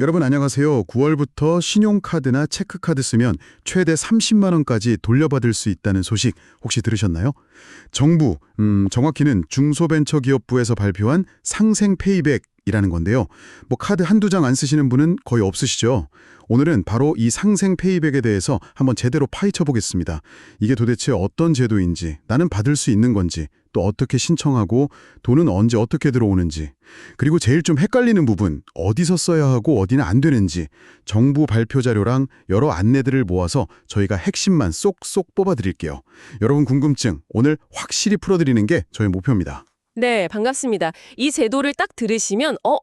여러분 안녕하세요. 9월부터 신용카드나 체크카드 쓰면 최대 30만 원까지 돌려받을 수 있다는 소식 혹시 들으셨나요? 정부, 음, 정확히는 중소벤처기업부에서 발표한 상생 페이백 이라는 건데요. 뭐 카드 한두 장 안 쓰시는 분은 거의 없으시죠? 오늘은 바로 이 상생 페이백에 대해서 한번 제대로 파헤쳐 보겠습니다. 이게 도대체 어떤 제도인지, 나는 받을 수 있는 건지, 또 어떻게 신청하고 돈은 언제 어떻게 들어오는지, 그리고 제일 좀 헷갈리는 부분, 어디서 써야 하고 어디는 안 되는지 정부 발표 자료랑 여러 안내들을 모아서 저희가 핵심만 쏙쏙 뽑아드릴게요. 여러분 궁금증 오늘 확실히 풀어드리는 게 저희 목표입니다. 네, 반갑습니다. 이 제도를 딱 들으시면 어?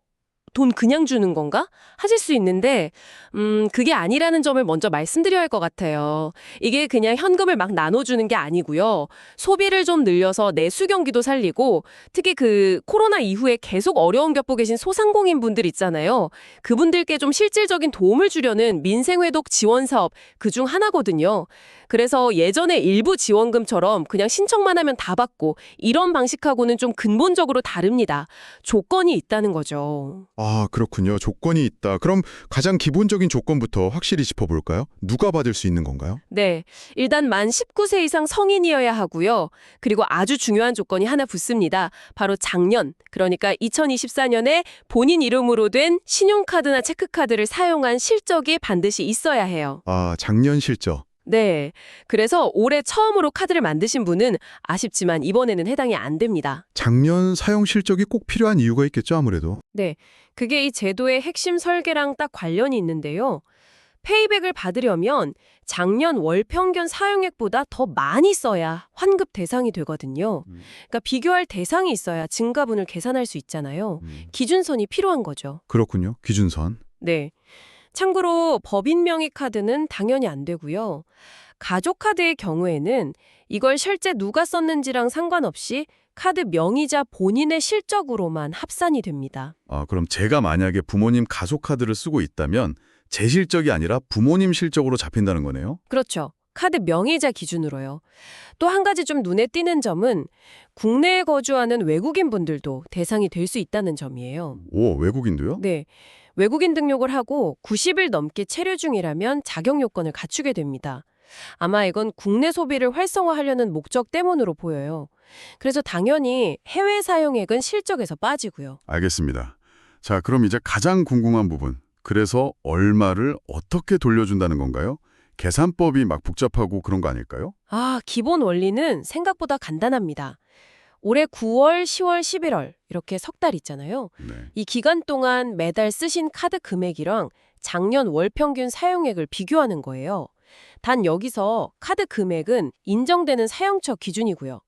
돈 그냥 주는 건가? 하실 수 있는데 음, 그게 아니라는 점을 먼저 말씀드려야 할 것 같아요. 이게 그냥 현금을 막 나눠주는 게 아니고요. 소비를 좀 늘려서 내수 경기도 살리고 특히 그 코로나 이후에 계속 어려움 겪고 계신 소상공인 분들 있잖아요. 그분들께 좀 실질적인 도움을 주려는 민생회독 지원 사업 그 중 하나거든요. 그래서 예전에 일부 지원금처럼 그냥 신청만 하면 다 받고 이런 방식하고는 좀 근본적으로 다릅니다. 조건이 있다는 거죠. 아 그렇군요. 조건이 있다. 그럼 가장 기본적인 조건부터 확실히 짚어볼까요? 누가 받을 수 있는 건가요? 네. 일단 만 19세 이상 성인이어야 하고요. 그리고 아주 중요한 조건이 하나 붙습니다. 바로 작년, 그러니까 2024년에 본인 이름으로 된 신용카드나 체크카드를 사용한 실적이 반드시 있어야 해요. 아 작년 실적. 네. 그래서 올해 처음으로 카드를 만드신 분은 아쉽지만 이번에는 해당이 안 됩니다. 작년 사용 실적이 꼭 필요한 이유가 있겠죠 아무래도. 네. 그게 이 제도의 핵심 설계랑 딱 관련이 있는데요. 페이백을 받으려면 작년 월 평균 사용액보다 더 많이 써야 환급 대상이 되거든요. 음. 그러니까 비교할 대상이 있어야 증가분을 계산할 수 있잖아요. 기준선이 필요한 거죠. 그렇군요. 기준선. 네. 참고로 법인 명의 카드는 당연히 안 되고요. 가족 카드의 경우에는 이걸 실제 누가 썼는지랑 상관없이 카드 명의자 본인의 실적으로만 합산이 됩니다. 아, 그럼 제가 만약에 부모님 가족 카드를 쓰고 있다면 제 실적이 아니라 부모님 실적으로 잡힌다는 거네요. 그렇죠. 카드 명의자 기준으로요. 또 한 가지 좀 눈에 띄는 점은 국내에 거주하는 외국인 분들도 대상이 될 수 있다는 점이에요. 오, 외국인도요? 네. 외국인 등록을 하고 90일 넘게 체류 중이라면 자격 요건을 갖추게 됩니다. 아마 이건 국내 소비를 활성화하려는 목적 때문으로 보여요. 그래서 당연히 해외 사용액은 실적에서 빠지고요. 알겠습니다. 자, 그럼 이제 가장 궁금한 부분. 그래서 얼마를 어떻게 돌려준다는 건가요? 계산법이 막 복잡하고 그런 거 아닐까요? 아, 기본 원리는 생각보다 간단합니다. 올해 9월, 10월, 11월 이렇게 석 달 있잖아요. 네. 이 기간 동안 매달 쓰신 카드 금액이랑 작년 월 평균 사용액을 비교하는 거예요. 단 여기서 카드 금액은 인정되는 사용처 기준이고요.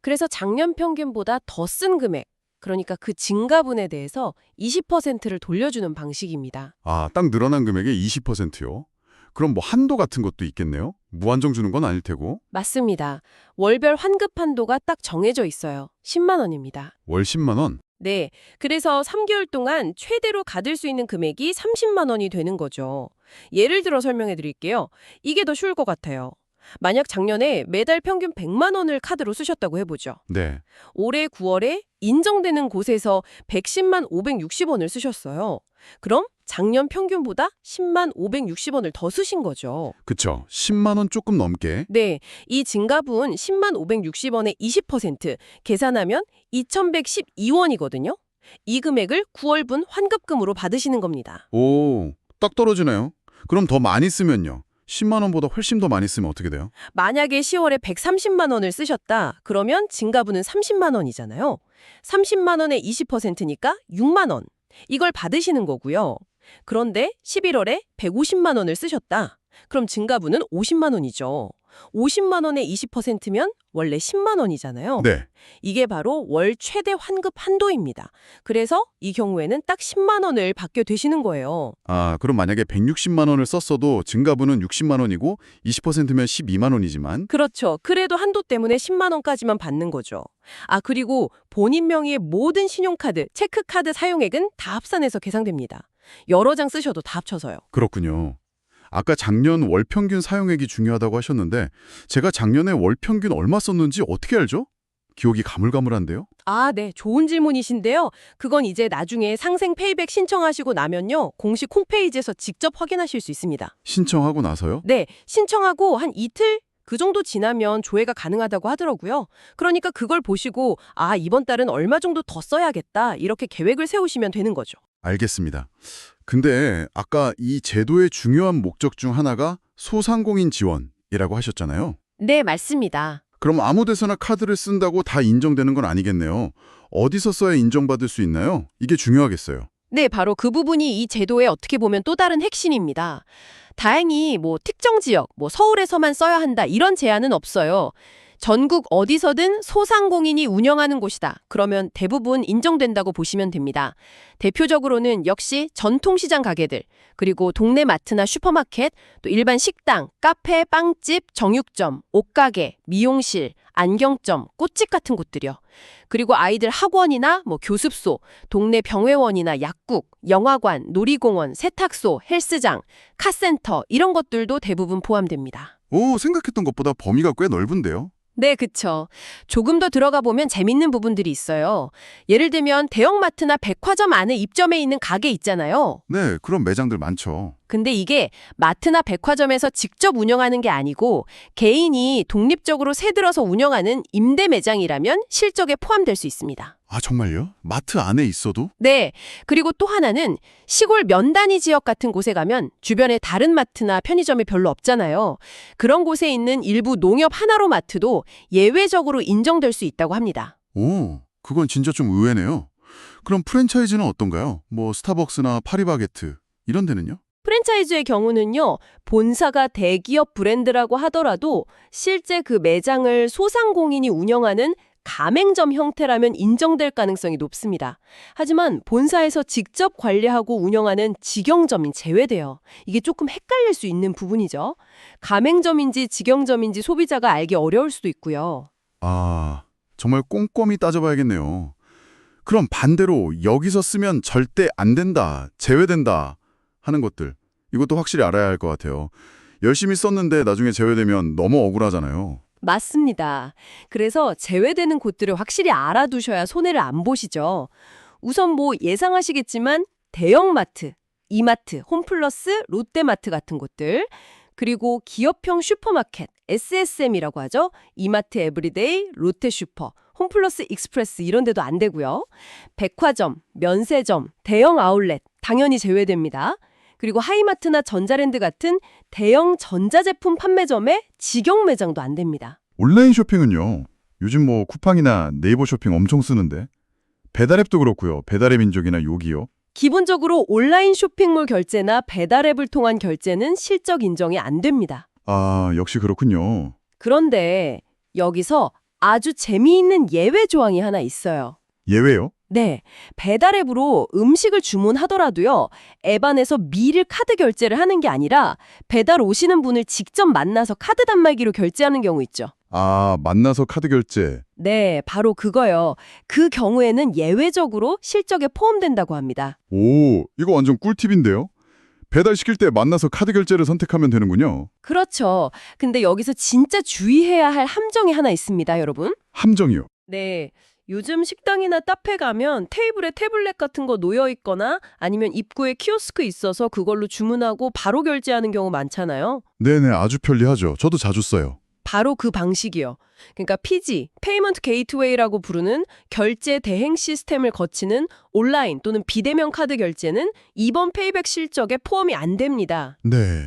그래서 작년 평균보다 더 쓴 금액, 그러니까 그 증가분에 대해서 20%를 돌려주는 방식입니다. 아, 딱 늘어난 금액의 20%요? 그럼 뭐 한도 같은 것도 있겠네요? 무한정 주는 건 아닐 테고. 맞습니다. 월별 환급 한도가 딱 정해져 있어요. 10만 원입니다. 월 10만 원? 네. 그래서 3개월 동안 최대로 가들 수 있는 금액이 30만 원이 되는 거죠. 예를 들어 설명해 드릴게요. 이게 더 쉬울 것 같아요. 만약 작년에 매달 평균 100만 원을 카드로 쓰셨다고 해보죠. 네. 올해 9월에 인정되는 곳에서 110만 560원을 쓰셨어요. 그럼 작년 평균보다 10만 560원을 더 쓰신 거죠. 그쵸. 10만 원 조금 넘게. 네, 이 증가분 10만 560원의 20% 계산하면 2,112원이거든요. 이 금액을 9월분 환급금으로 받으시는 겁니다. 오, 딱 떨어지네요. 그럼 더 많이 쓰면요? 10만 원보다 훨씬 더 많이 쓰면 어떻게 돼요? 만약에 10월에 130만 원을 쓰셨다. 그러면 증가분은 30만 원이잖아요. 30만 원의 20%니까 6만 원. 이걸 받으시는 거고요. 그런데 11월에 150만 원을 쓰셨다. 그럼 증가분은 50만 원이죠. 50만 원의 20%면 원래 10만 원이잖아요. 네. 이게 바로 월 최대 환급 한도입니다. 그래서 이 경우에는 딱 10만 원을 받게 되시는 거예요. 아, 그럼 만약에 160만 원을 썼어도 증가분은 60만 원이고 20%면 12만 원이지만 그렇죠. 그래도 한도 때문에 10만 원까지만 받는 거죠. 아, 그리고 본인 명의의 모든 신용카드, 체크카드 사용액은 다 합산해서 계상됩니다. 여러 장 쓰셔도 다 합쳐서요. 그렇군요. 아까 작년 월 평균 사용액이 중요하다고 하셨는데 제가 작년에 월 평균 얼마 썼는지 어떻게 알죠? 기억이 가물가물한데요? 아, 네. 좋은 질문이신데요. 그건 이제 나중에 상생 페이백 신청하시고 나면요. 공식 홈페이지에서 직접 확인하실 수 있습니다. 신청하고 나서요? 네. 신청하고 한 이틀? 그 정도 지나면 조회가 가능하다고 하더라고요. 그러니까 그걸 보시고 아, 이번 달은 얼마 정도 더 써야겠다. 이렇게 계획을 세우시면 되는 거죠. 알겠습니다. 근데 아까 이 제도의 중요한 목적 중 하나가 소상공인 지원이라고 하셨잖아요. 네, 맞습니다. 그럼 아무 데서나 카드를 쓴다고 다 인정되는 건 아니겠네요. 어디서 써야 인정받을 수 있나요? 이게 중요하겠어요. 네, 바로 그 부분이 이 제도의 어떻게 보면 또 다른 핵심입니다. 다행히 뭐 특정 지역, 뭐 서울에서만 써야 한다 이런 제한은 없어요. 전국 어디서든 소상공인이 운영하는 곳이다. 그러면 대부분 인정된다고 보시면 됩니다. 대표적으로는 역시 전통시장 가게들, 그리고 동네 마트나 슈퍼마켓, 또 일반 식당, 카페, 빵집, 정육점, 옷가게, 미용실, 안경점, 꽃집 같은 곳들이요. 그리고 아이들 학원이나 뭐 교습소, 동네 병회원이나 약국, 영화관, 놀이공원, 세탁소, 헬스장, 카센터 이런 것들도 대부분 포함됩니다. 오, 생각했던 것보다 범위가 꽤 넓은데요? 네, 그쵸. 조금 더 들어가 보면 재밌는 부분들이 있어요. 예를 들면 대형마트나 백화점 안에 입점해 있는 가게 있잖아요. 네, 그런 매장들 많죠. 근데 이게 마트나 백화점에서 직접 운영하는 게 아니고 개인이 독립적으로 새 들어서 운영하는 임대 매장이라면 실적에 포함될 수 있습니다. 아, 정말요? 마트 안에 있어도? 네. 그리고 또 하나는 시골 면단위 지역 같은 곳에 가면 주변에 다른 마트나 편의점이 별로 없잖아요. 그런 곳에 있는 일부 농협 하나로 마트도 예외적으로 인정될 수 있다고 합니다. 오, 그건 진짜 좀 의외네요. 그럼 프랜차이즈는 어떤가요? 뭐 스타벅스나 파리바게트 이런 데는요? 프랜차이즈의 경우는요, 본사가 대기업 브랜드라고 하더라도 실제 그 매장을 소상공인이 운영하는 가맹점 형태라면 인정될 가능성이 높습니다. 하지만 본사에서 직접 관리하고 운영하는 직영점인 제외돼요. 이게 조금 헷갈릴 수 있는 부분이죠. 가맹점인지 직영점인지 소비자가 알기 어려울 수도 있고요. 아, 정말 꼼꼼히 따져봐야겠네요. 그럼 반대로 여기서 쓰면 절대 안 된다, 제외된다 하는 것들 이것도 확실히 알아야 할 것 같아요. 열심히 썼는데 나중에 제외되면 너무 억울하잖아요. 맞습니다. 그래서 제외되는 곳들을 확실히 알아두셔야 손해를 안 보시죠. 우선 뭐 예상하시겠지만 대형마트, 이마트, 홈플러스, 롯데마트 같은 곳들, 그리고 기업형 슈퍼마켓, SSM이라고 하죠. 이마트 에브리데이, 롯데슈퍼, 홈플러스 익스프레스 이런 데도 안 되고요. 백화점, 면세점, 대형 아울렛 당연히 제외됩니다. 그리고 하이마트나 전자랜드 같은 대형 전자제품 판매점의 직영 매장도 안 됩니다. 온라인 쇼핑은요. 요즘 뭐 쿠팡이나 네이버 쇼핑 엄청 쓰는데 배달앱도 그렇고요. 배달의 민족이나 요기요. 기본적으로 온라인 쇼핑몰 결제나 배달앱을 통한 결제는 실적 인정이 안 됩니다. 아, 역시 그렇군요. 그런데 여기서 아주 재미있는 예외 조항이 하나 있어요. 예외요? 네, 배달앱으로 음식을 주문하더라도요, 앱 안에서 미리 카드 결제를 하는 게 아니라 배달 오시는 분을 직접 만나서 카드 단말기로 결제하는 경우 있죠. 아, 만나서 카드 결제. 네, 바로 그거요. 그 경우에는 예외적으로 실적에 포함된다고 합니다. 오, 이거 완전 꿀팁인데요? 배달시킬 때 만나서 카드 결제를 선택하면 되는군요. 그렇죠. 근데 여기서 진짜 주의해야 할 함정이 하나 있습니다, 여러분. 함정이요. 네. 요즘 식당이나 카페 가면 테이블에 태블릿 같은 거 놓여 있거나 아니면 입구에 키오스크 있어서 그걸로 주문하고 바로 결제하는 경우 많잖아요. 네네, 아주 편리하죠. 저도 자주 써요. 바로 그 방식이요. 그러니까 PG, 페이먼트 게이트웨이라고 부르는 결제 대행 시스템을 거치는 온라인 또는 비대면 카드 결제는 이번 페이백 실적에 포함이 안 됩니다. 네.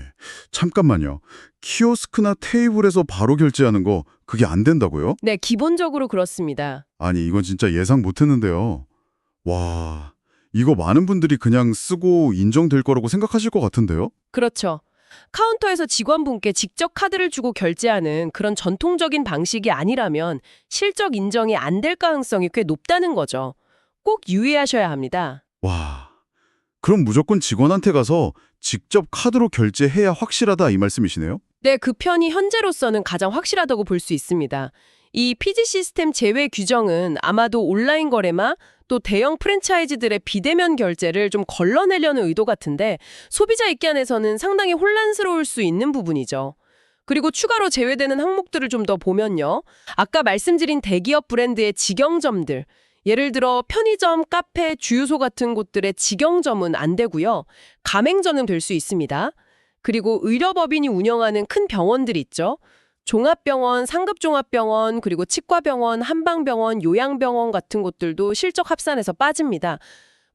잠깐만요. 키오스크나 테이블에서 바로 결제하는 거 그게 안 된다고요? 네, 기본적으로 그렇습니다. 아니, 이건 진짜 예상 못 했는데요. 와, 이거 많은 분들이 그냥 쓰고 인정될 거라고 생각하실 것 같은데요? 그렇죠. 카운터에서 직원분께 직접 카드를 주고 결제하는 그런 전통적인 방식이 아니라면 실적 인정이 안 될 가능성이 꽤 높다는 거죠. 꼭 유의하셔야 합니다. 와, 그럼 무조건 직원한테 가서 직접 카드로 결제해야 확실하다 이 말씀이시네요? 네, 그 편이 현재로서는 가장 확실하다고 볼 수 있습니다. 이 피지 시스템 제외 규정은 아마도 온라인 거래마 또 대형 프랜차이즈들의 비대면 결제를 좀 걸러내려는 의도 같은데 소비자 입장에서는 상당히 혼란스러울 수 있는 부분이죠. 그리고 추가로 제외되는 항목들을 좀 더 보면요. 아까 말씀드린 대기업 브랜드의 직영점들. 예를 들어 편의점, 카페, 주유소 같은 곳들의 직영점은 안 되고요. 가맹점은 될 수 있습니다. 그리고 의료법인이 운영하는 큰 병원들 있죠. 종합병원, 상급종합병원, 그리고 치과병원, 한방병원, 요양병원 같은 곳들도 실적 합산에서 빠집니다.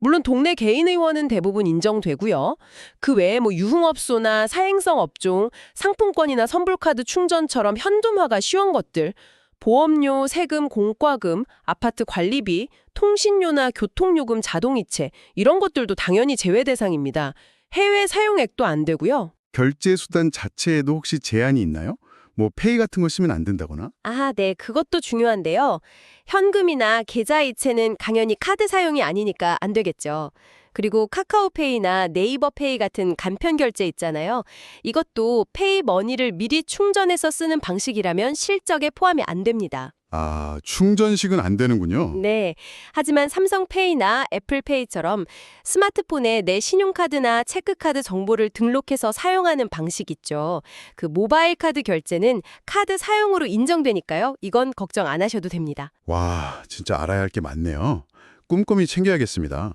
물론 동네 개인 의원은 대부분 인정되고요. 그 외에 뭐 유흥업소나 사행성 업종, 상품권이나 선불카드 충전처럼 현금화가 쉬운 것들, 보험료, 세금, 공과금, 아파트 관리비, 통신료나 교통요금 자동이체 이런 것들도 당연히 제외 대상입니다. 해외 사용액도 안 되고요. 결제 수단 자체에도 혹시 제한이 있나요? 뭐 페이 같은 거 쓰면 안 된다거나? 아, 네. 그것도 중요한데요. 현금이나 계좌이체는 당연히 카드 사용이 아니니까 안 되겠죠. 그리고 카카오페이나 네이버페이 같은 간편 결제 있잖아요. 이것도 페이머니를 미리 충전해서 쓰는 방식이라면 실적에 포함이 안 됩니다. 아, 충전식은 안 되는군요. 네. 하지만 삼성페이나 애플페이처럼 스마트폰에 내 신용카드나 체크카드 정보를 등록해서 사용하는 방식 있죠. 그 모바일 카드 결제는 카드 사용으로 인정되니까요. 이건 걱정 안 하셔도 됩니다. 와, 진짜 알아야 할 게 많네요. 꼼꼼히 챙겨야겠습니다.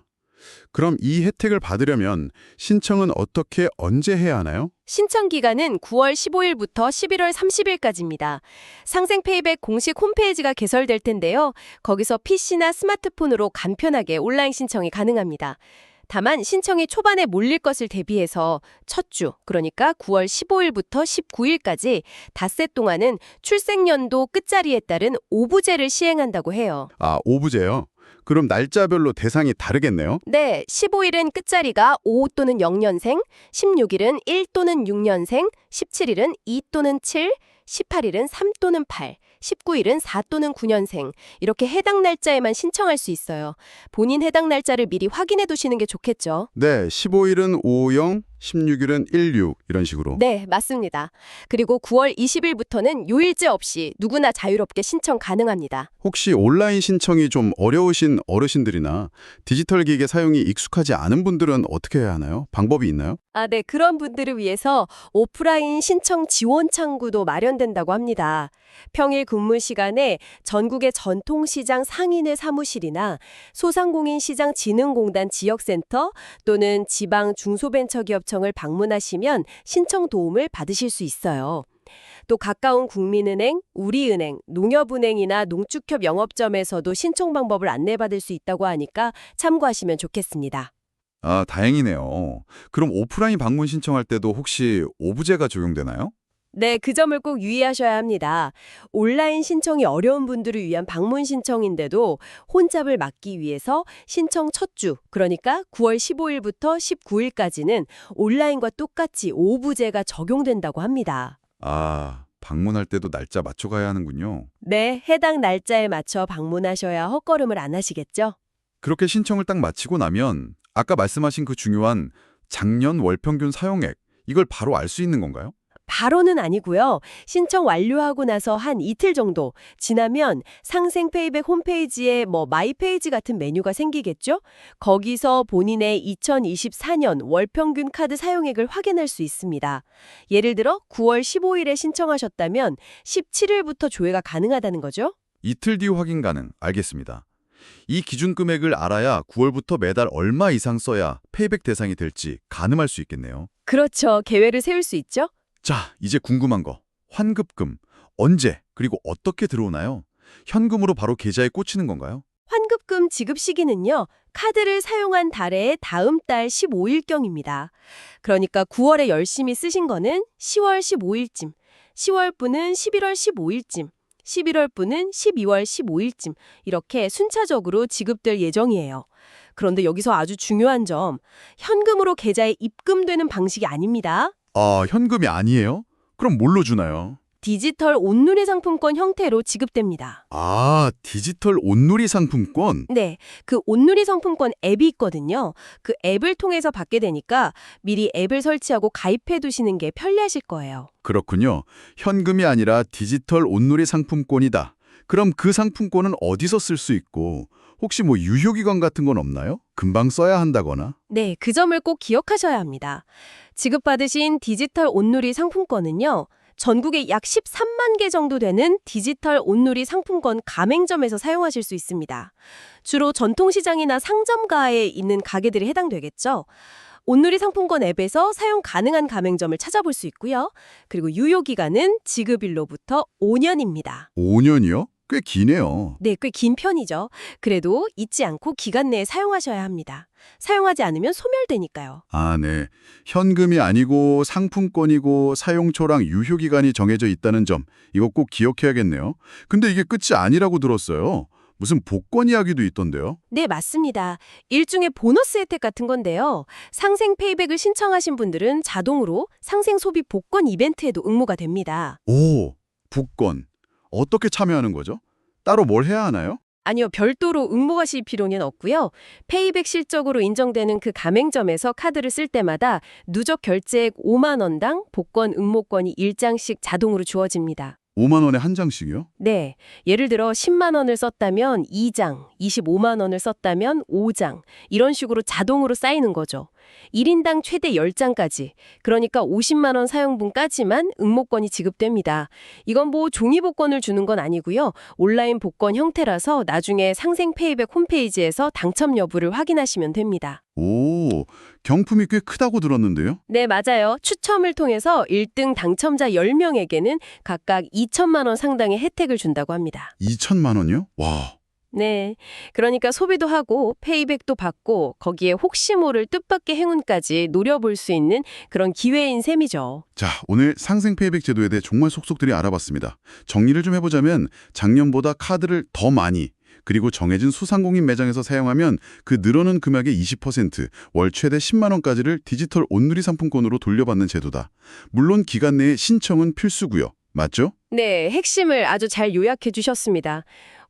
그럼 이 혜택을 받으려면 신청은 어떻게 언제 해야 하나요? 신청 기간은 9월 15일부터 11월 30일까지입니다. 상생페이백 공식 홈페이지가 개설될 텐데요. 거기서 PC나 스마트폰으로 간편하게 온라인 신청이 가능합니다. 다만 신청이 초반에 몰릴 것을 대비해서 첫 주, 그러니까 9월 15일부터 19일까지 닷새 동안은 출생연도 끝자리에 따른 오부제를 시행한다고 해요. 아, 오부제요? 그럼 날짜별로 대상이 다르겠네요? 네, 15일은 끝자리가 5 또는 0년생, 16일은 1 또는 6년생, 17일은 2 또는 7, 18일은 3 또는 8, 19일은 4 또는 9년생. 이렇게 해당 날짜에만 신청할 수 있어요. 본인 해당 날짜를 미리 확인해 두시는 게 좋겠죠. 네, 15일은 50, 16일은 16 이런 식으로. 네, 맞습니다. 그리고 9월 20일부터는 요일제 없이 누구나 자유롭게 신청 가능합니다. 혹시 온라인 신청이 좀 어려우신 어르신들이나 디지털 기기 사용이 익숙하지 않은 분들은 어떻게 해야 하나요? 방법이 있나요? 아, 네. 그런 분들을 위해서 오프라인 신청 지원 창구도 마련된다고 합니다. 평일 근무 시간에 전국의 전통시장 상인의 사무실이나 소상공인시장 진흥공단 지역센터 또는 지방 중소벤처기업 청을 방문하시면 신청 도움을 받으실 수 있어요. 또 가까운 국민은행, 우리은행, 농협은행이나 농축협 영업점에서도 신청 방법을 안내받을 수 있다고 하니까 참고하시면 좋겠습니다. 아, 다행이네요. 그럼 오프라인 방문 신청할 때도 혹시 오부제가 적용되나요? 네, 그 점을 꼭 유의하셔야 합니다. 온라인 신청이 어려운 분들을 위한 방문 신청인데도 혼잡을 막기 위해서 신청 첫 주, 그러니까 9월 15일부터 19일까지는 온라인과 똑같이 오부제가 적용된다고 합니다. 아, 방문할 때도 날짜 맞춰 가야 하는군요. 네, 해당 날짜에 맞춰 방문하셔야 헛걸음을 안 하시겠죠? 그렇게 신청을 딱 마치고 나면 아까 말씀하신 그 중요한 작년 월평균 사용액 이걸 바로 알 수 있는 건가요? 바로는 아니고요. 신청 완료하고 나서 한 이틀 정도 지나면 상생 페이백 홈페이지에 뭐 마이 페이지 같은 메뉴가 생기겠죠? 거기서 본인의 2024년 월평균 카드 사용액을 확인할 수 있습니다. 예를 들어 9월 15일에 신청하셨다면 17일부터 조회가 가능하다는 거죠? 이틀 뒤 확인 가능. 알겠습니다. 이 기준 금액을 알아야 9월부터 매달 얼마 이상 써야 페이백 대상이 될지 가늠할 수 있겠네요. 그렇죠. 계획을 세울 수 있죠? 자, 이제 궁금한 거. 환급금. 언제 그리고 어떻게 들어오나요? 현금으로 바로 계좌에 꽂히는 건가요? 환급금 지급 시기는요. 카드를 사용한 달의 다음 달 15일경입니다. 그러니까 9월에 열심히 쓰신 거는 10월 15일쯤, 10월 분은 11월 15일쯤, 11월 분은 12월 15일쯤 이렇게 순차적으로 지급될 예정이에요. 그런데 여기서 아주 중요한 점, 현금으로 계좌에 입금되는 방식이 아닙니다. 아, 현금이 아니에요? 그럼 뭘로 주나요? 디지털 온누리 상품권 형태로 지급됩니다. 아, 디지털 온누리 상품권? 네, 그 온누리 상품권 앱이 있거든요. 그 앱을 통해서 받게 되니까 미리 앱을 설치하고 가입해 두시는 게 편리하실 거예요. 그렇군요. 현금이 아니라 디지털 온누리 상품권이다. 그럼 그 상품권은 어디서 쓸 수 있고 혹시 뭐 유효기간 같은 건 없나요? 금방 써야 한다거나? 네, 그 점을 꼭 기억하셔야 합니다. 지급받으신 디지털 온누리 상품권은요. 전국에 약 13만 개 정도 되는 디지털 온누리 상품권 가맹점에서 사용하실 수 있습니다. 주로 전통시장이나 상점가에 있는 가게들이 해당되겠죠. 온누리 상품권 앱에서 사용 가능한 가맹점을 찾아볼 수 있고요. 그리고 유효기간은 지급일로부터 5년입니다. 5년이요? 꽤 기네요. 네, 꽤 긴 편이죠. 그래도 잊지 않고 기간 내에 사용하셔야 합니다. 사용하지 않으면 소멸되니까요. 아, 네. 현금이 아니고 상품권이고 사용초랑 유효기간이 정해져 있다는 점, 이거 꼭 기억해야겠네요. 근데 이게 끝이 아니라고 들었어요. 무슨 복권 이야기도 있던데요. 네, 맞습니다. 일종의 보너스 혜택 같은 건데요. 상생 페이백을 신청하신 분들은 자동으로 상생 소비 복권 이벤트에도 응모가 됩니다. 오, 복권. 어떻게 참여하는 거죠? 따로 뭘 해야 하나요? 아니요, 별도로 응모하실 필요는 없고요. 페이백 실적으로 인정되는 그 가맹점에서 카드를 쓸 때마다 누적 결제액 5만 원당 복권 응모권이 1장씩 자동으로 주어집니다. 5만 원에 한 장씩이요? 네. 예를 들어 10만 원을 썼다면 2장, 25만 원을 썼다면 5장, 이런 식으로 자동으로 쌓이는 거죠. 1인당 최대 10장까지, 그러니까 50만 원 사용분까지만 응모권이 지급됩니다. 이건 뭐 종이 복권을 주는 건 아니고요. 온라인 복권 형태라서 나중에 상생 페이백 홈페이지에서 당첨 여부를 확인하시면 됩니다. 오, 경품이 꽤 크다고 들었는데요? 네, 맞아요. 추첨을 통해서 1등 당첨자 10명에게는 각각 2천만 원 상당의 혜택을 준다고 합니다. 2천만 원이요? 와, 네. 그러니까 소비도 하고 페이백도 받고 거기에 혹시 모를 뜻밖의 행운까지 노려볼 수 있는 그런 기회인 셈이죠. 자, 오늘 상생 페이백 제도에 대해 정말 속속들이 알아봤습니다. 정리를 좀 해보자면 작년보다 카드를 더 많이 그리고 정해진 소상공인 매장에서 사용하면 그 늘어난 금액의 20%, 월 최대 10만 원까지를 디지털 온누리 상품권으로 돌려받는 제도다. 물론 기간 내에 신청은 필수고요. 맞죠? 네, 핵심을 아주 잘 요약해 주셨습니다.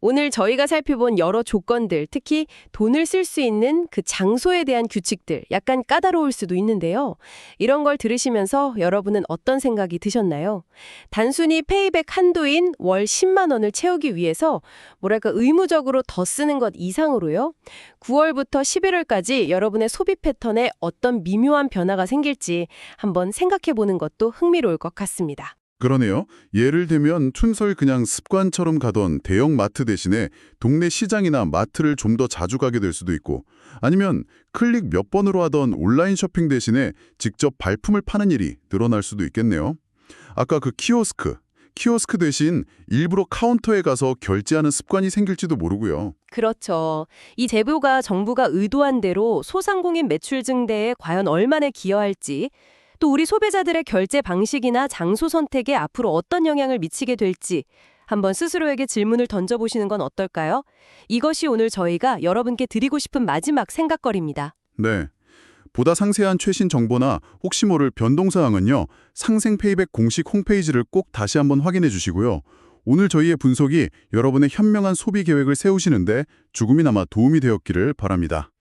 오늘 저희가 살펴본 여러 조건들, 특히 돈을 쓸 수 있는 그 장소에 대한 규칙들, 약간 까다로울 수도 있는데요. 이런 걸 들으시면서 여러분은 어떤 생각이 드셨나요? 단순히 페이백 한도인 월 10만 원을 채우기 위해서 뭐랄까 의무적으로 더 쓰는 것 이상으로요. 9월부터 11월까지 여러분의 소비 패턴에 어떤 미묘한 변화가 생길지 한번 생각해 보는 것도 흥미로울 것 같습니다. 그러네요. 예를 들면 춘설 그냥 습관처럼 가던 대형 마트 대신에 동네 시장이나 마트를 좀 더 자주 가게 될 수도 있고 아니면 클릭 몇 번으로 하던 온라인 쇼핑 대신에 직접 발품을 파는 일이 늘어날 수도 있겠네요. 아까 그 키오스크, 키오스크 대신 일부러 카운터에 가서 결제하는 습관이 생길지도 모르고요. 그렇죠. 이 제도가 정부가 의도한 대로 소상공인 매출 증대에 과연 얼마나 기여할지, 또 우리 소비자들의 결제 방식이나 장소 선택에 앞으로 어떤 영향을 미치게 될지 한번 스스로에게 질문을 던져보시는 건 어떨까요? 이것이 오늘 저희가 여러분께 드리고 싶은 마지막 생각거리입니다. 네. 보다 상세한 최신 정보나 혹시 모를 변동사항은요. 상생 페이백 공식 홈페이지를 꼭 다시 한번 확인해 주시고요. 오늘 저희의 분석이 여러분의 현명한 소비 계획을 세우시는데 조금이나마 도움이 되었기를 바랍니다.